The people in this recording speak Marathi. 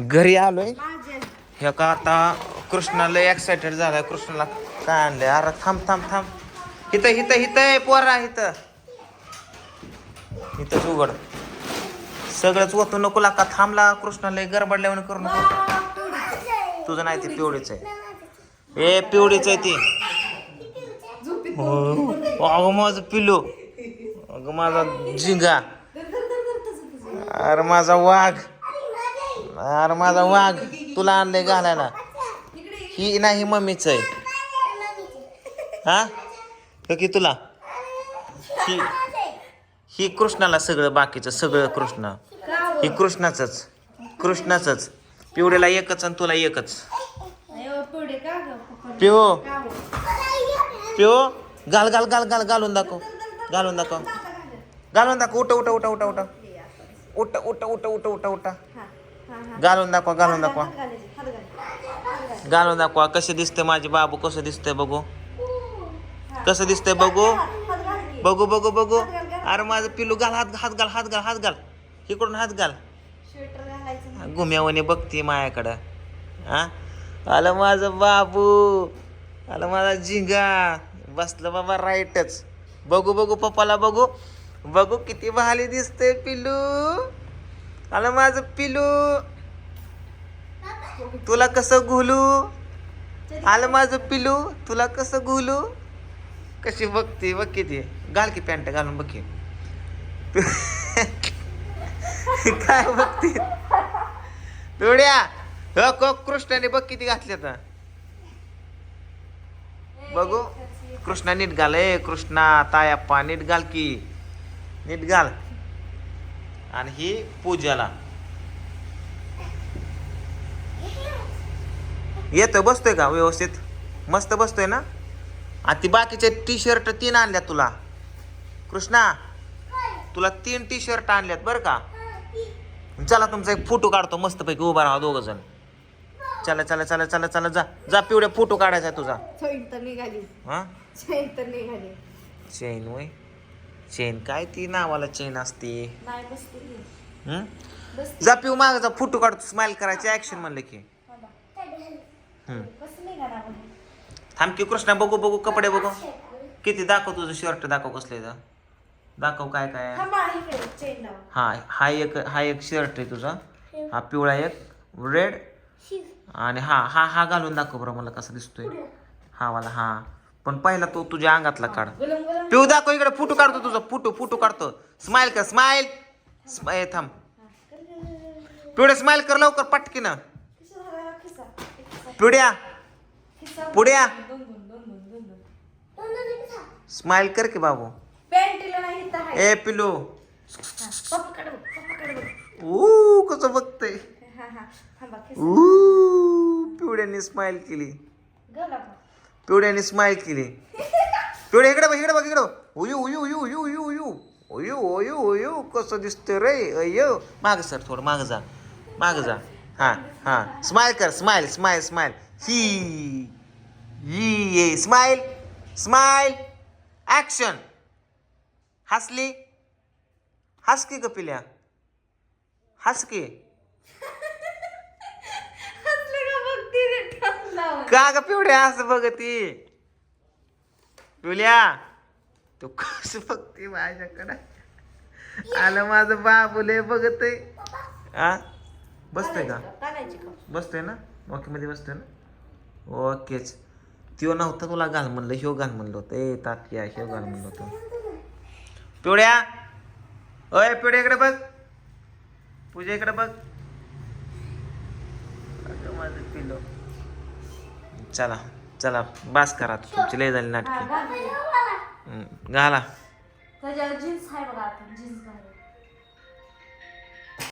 घरी आलोय. माझे हे का आता कृष्णाला एक्साइटेड झालाय. कृष्णाला काय आणलंय? अरे थांब थांब थांब. इथं हिथं हिथं आहे पोरा इथं. इथंच उघड. सगळंच ओतू नको लाका. थांबला कृष्णाला गरबडल्यावर करू नको. तुझं नाही ते पिवळीच आहे. ए पिवळीच आहे ती. अगं माझं पिलो अगं माझा झिंगा. अरे माझा वाघ. अरे माझा वाघ तुला आणलंय घालायला. ही नाही मम्मीच आहे. हा? की तुला? ही ही कृष्णाला सगळं बाकीचं सगळं कृष्ण. ही कृष्णाचंच कृष्णाचंच. पिवड्याला एकच आणि तुला एकच? पिओ? पिओ घाल घाल घाल घाल घालून दाखव. घालून दाखव. घालून दाखव. उठ उठ उठ उठ उठ उठ. उठ उठ उठ उठ उठ. हा. घालून दाखवा घालून दाखवा. घालून दाखवा कसे दिसते माझे बाबू कसं दिसतंय बघू. कसं दिसतंय बघू. बघू बघू बघू. अरे माझं पिलू घाल हात हात घाल हात घाल हात घाल. इकडून हात घाल. गुम्यावाने बघते मायाकडं हा? आलं माझं बाबू. आलं माझा झिंगा. बसलं बाबा राईटच. बघू बघू पप्पाला बघू. बघू किती भाली दिसते पिलू आलं माझं पिलू. तुला कसं घुलू? आलं माझं पिलू. तुला कसं घुलू? कशी बघते बघ किती. घाल की पॅन्ट घालून बघ की. काय बघते? थोड्या हो कृष्णाने बघ किती घातले आता बघू. कृष्णा नीट घाल. ए कृष्णा तायाप्पा नीट घाल की. नीट घाल. आणि ही पूजाला. येतोय बसतोय का व्यवस्थित? मस्त बसतोय ना? आणि ती बाकीचे टी शर्ट तीन आणल्यात तुला. कृष्णा तुला तीन टी शर्ट आणल्यात बरं का? चला तुमचा एक फोटो काढतो मस्तपैकी उभा राहा दोघ जण. चला चला चला चला चला जा. जा पिवड्या फोटो काढायचा तुझा. चैन तर निघाली. हा? चैन तर निघाली. चेन वय चेन? काय ती नावाला चेन असते. जा पिऊ माग जा फोटो काढतो स्माइल करायची ऍक्शन म्हणलं की. हं. थांब की कृष्णा बघू बघू कपडे बघू. किती दाखव तुझं शर्ट दाखव कसले दाखव काय काय. हा हा एक हा एक शर्ट आहे तुझा. हा. पिवळा एक रेड आणि हा हा हा घालून दाखव बरं मला कसा दिसतोय. हा वाला हा. पण पहिला तो तुझ्या अंगातला काढ. पिऊ दाखव इकडे फोटो काढतो तुझा. फोटो फोटो काढतो. स्माइल कर स्माइल स्माइल थांब. पिवड्या स्माइल कर लवकर पटकीन. पिवड्या. पुड्या स्माइल कर की बाबू. ए पिलू. ऊ कसं बघते ऊ पिवड्याने स्माइल केली. पिवड्याने स्माईल केली. पिवडे इकडे बघ इकडे बघ इकडं उयू उयू उयू उयू उयू उयू. ओयू ओयू ओयू कसं दिसतं रे? अयो माग सर थोडं माग जा. माग जा. हां हां. स्माईल कर स्माईल स्माईल स्माईल ही ही ये. स्माईल स्माईल ॲक्शन हसली. हसकी की गपिल्या हस की. का ग पिवड्या असं बघती? पिवल्या तू कसं बघते माझ्याकडं आलं माझं बाबुले बघतय आ? बसतोय का? बसतोय ना? ओके मध्ये बसतोय ना? ओकेच. त्यो नव्हता तुला घाल म्हणलं ह्यो घाल म्हणलं होतं. ए तात्या ह्यो घाल म्हणलं होतं. पिवड्या ओय पिवड्या इकडे बघ. पूजा इकडे बघ. माझं पिलो चला चला बास करा आता तुमची लय झाली नाटकी. घाल. हम्म, घाला. त्याच्यावर जीन्स आहे बघा आपण जीन्स घालूया